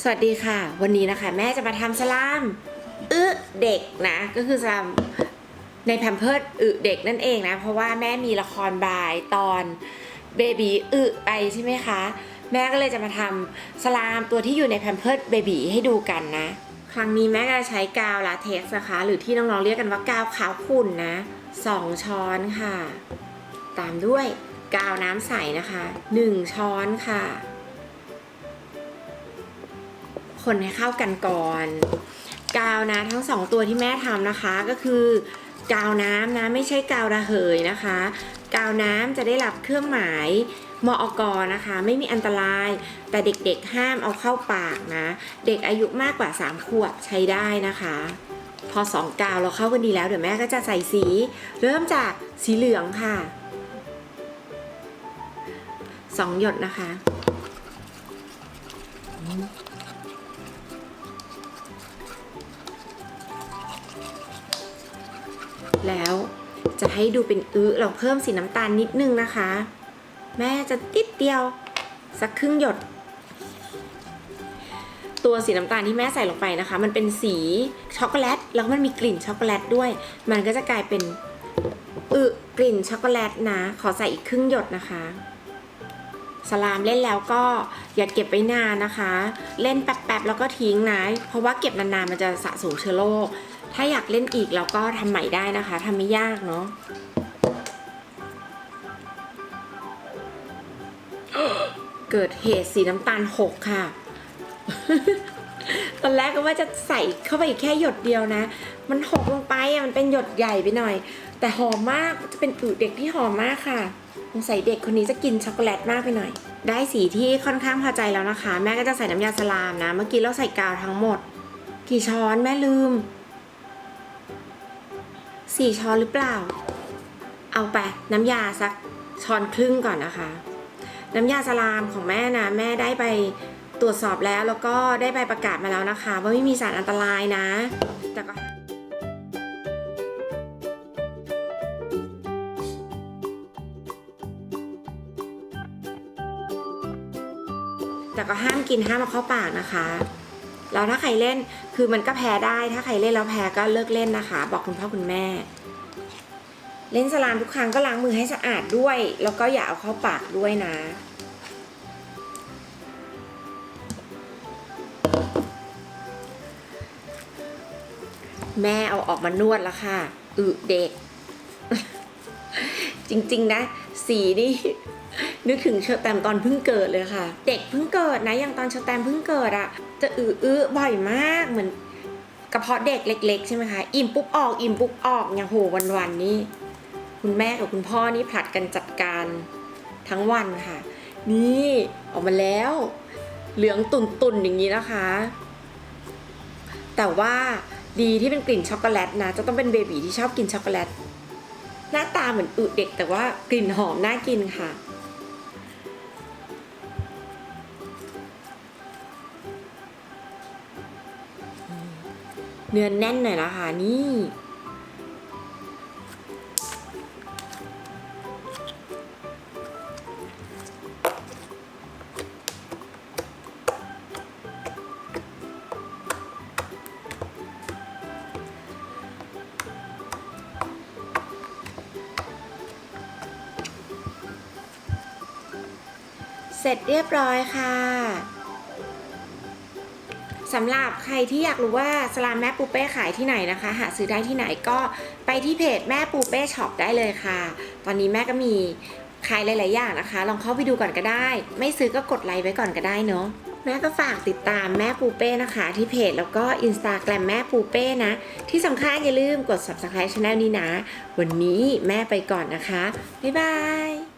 สวัสดีค่ะ วันนี้นะคะ แม่จะมาทำสลามอึเด็กนะ ก็คือสลามในแพมเพิร์ดอึเด็กนั่นเองนะ เพราะว่าแม่มีละครบายตอนเบบีอึไปใช่ไหมคะ แม่ก็เลยจะมาทำสลามตัวที่อยู่ในแพมเพิร์ดเบบีให้ดูกันนะ ครั้งนี้แม่ก็จะใช้กาวลาเท็กซ์นะคะ หรือที่น้องๆเรียกกันว่ากาวขาวขุ่นนะสองช้อนค่ะ ตามด้วยกาวน้ำใสนะคะหนึ่งช้อนค่ะ คนให้เข้ากันก่อน กาวนะทั้งสองตัวที่แม่ทำนะคะก็คือกาวน้ำนะไม่ใช่กาวระเหยนะคะ กาวน้ำจะได้รับเครื่องหมายมอกนะคะ ไม่มีอันตราย แต่เด็กๆห้ามเอาเข้าปากนะ เด็กอายุมากกว่า 3 ขวบใช้ได้นะคะ พอสองกาวเราเข้ากันดีแล้วเดี๋ยวแม่ก็จะใส่สี เริ่มจากสีเหลืองค่ะสองหยดนะคะ แล้ว จะให้ดูเป็นอื้อเราเพิ่มสีน้ำตาลนิดนึงนะคะ แม่จะติดเดียว สักครึ่งหยด ตัวสีน้ำตาลที่แม่ใส่ลงไปนะคะ มันเป็นสีช็อกโกแลต แล้วมันมีกลิ่นช็อกโกแลตด้วย มันก็จะกลายเป็นอึกลิ่นช็อกโกแลตนะ ขอใส่อีกครึ่งหยดนะคะสลามเล่นแล้วก็อย่าเก็บไว้นานนะคะ เล่นแป๊บๆแล้วก็ทิ้งนะ เพราะว่าเก็บนานๆมันจะสะสมเชื้อโรค ถ้าอยากเล่นอีกเราก็ทำใหม่ได้นะคะทำไม่ยากเนาะเกิดเหตุสีน้ำตาลหกค่ะ ตอนแรกก็ว่าจะใส่เข้าไปอีกแค่หยดเดียวนะ มันหกลงไปอะมันเป็นหยดใหญ่ไปหน่อย แต่หอมมากจะเป็นอึเด็กที่หอมมากค่ะสงสัยเด็กคนนี้จะกินช็อกโกแลตมากไปหน่อย ได้สีที่ค่อนข้างพอใจแล้วนะคะ แม่ก็จะใส่น้ำยาสลามนะ เมื่อกี้เราใส่กาวทั้งหมด กี่ช้อนแม่ลืม สี่ช้อนหรือเปล่า เอาไปน้ำยาสักช้อนครึ่งก่อนนะคะ น้ำยาสลามของแม่นะแม่ได้ไปตรวจสอบแล้วแล้วก็ได้ใบประกาศมาแล้วนะคะ ว่าไม่มีสารอันตรายนะ แต่ก็แต่ก็ห้ามกินห้ามเอาเข้าปากนะคะ แล้วถ้าใครเล่นคือมันก็แพ้ได้ ถ้าใครเล่นแล้วแพ้ก็เลิกเล่นนะคะ บอกคุณพ่อคุณแม่ เล่นสลามทุกครั้งก็ล้างมือให้สะอาดด้วย แล้วก็อย่าเอาเข้าปากด้วยนะแม่เอาออกมานวดแล้วค่ะ อึเด็ก จริง ๆ นะ สีนี่ นึกถึงเชอแตมตอนเพิ่งเกิดเลยค่ะ เด็กเพิ่งเกิดนะอย่างตอนเชอแตมเพิ่งเกิดอะจะอืออื้อบ่อยมากเหมือนกระเพาะเด็กเล็ก ๆ ใช่ไหมคะอิ่มปุ๊บออกอิ่มปุ๊บออกอย่างโหวันๆนี่คุณแม่กับคุณพ่อนี่ผลัดกันจัดการทั้งวันค่ะ นี่ออกมาแล้ว เหลืองตุ่นๆอย่างนี้นะคะ แต่ว่าดีที่เป็นกลิ่นช็อกโกแลตนะ จะต้องเป็นเบบีที่ชอบกินช็อกโกแลต หน้าตาเหมือนอึเด็กแต่ว่ากลิ่นหอมน่ากินค่ะ เนื้อแน่นหน่อยนะคะนี่เสร็จเรียบร้อยค่ะ สำหรับใครที่อยากรู้ว่าสลามแม่ปูเป้ขายที่ไหนนะคะ หาซื้อได้ที่ไหนก็ไปที่เพจแม่ปูเป้ช็อปได้เลยค่ะ ตอนนี้แม่ก็มีขายหลาย ๆ อย่างนะคะ ลองเข้าไปดูก่อนก็ได้ ไม่ซื้อก็กดไลค์ไว้ก่อนก็ได้เนาะแม่ก็ฝากติดตามแม่ปูเป้นะคะ ที่เพจแล้วก็อินสตาแกรมแม่ปูเป้นะ ที่สำคัญอย่าลืมกด subscribe channel นี้นะ วันนี้แม่ไปก่อนนะคะ บ๊ายบาย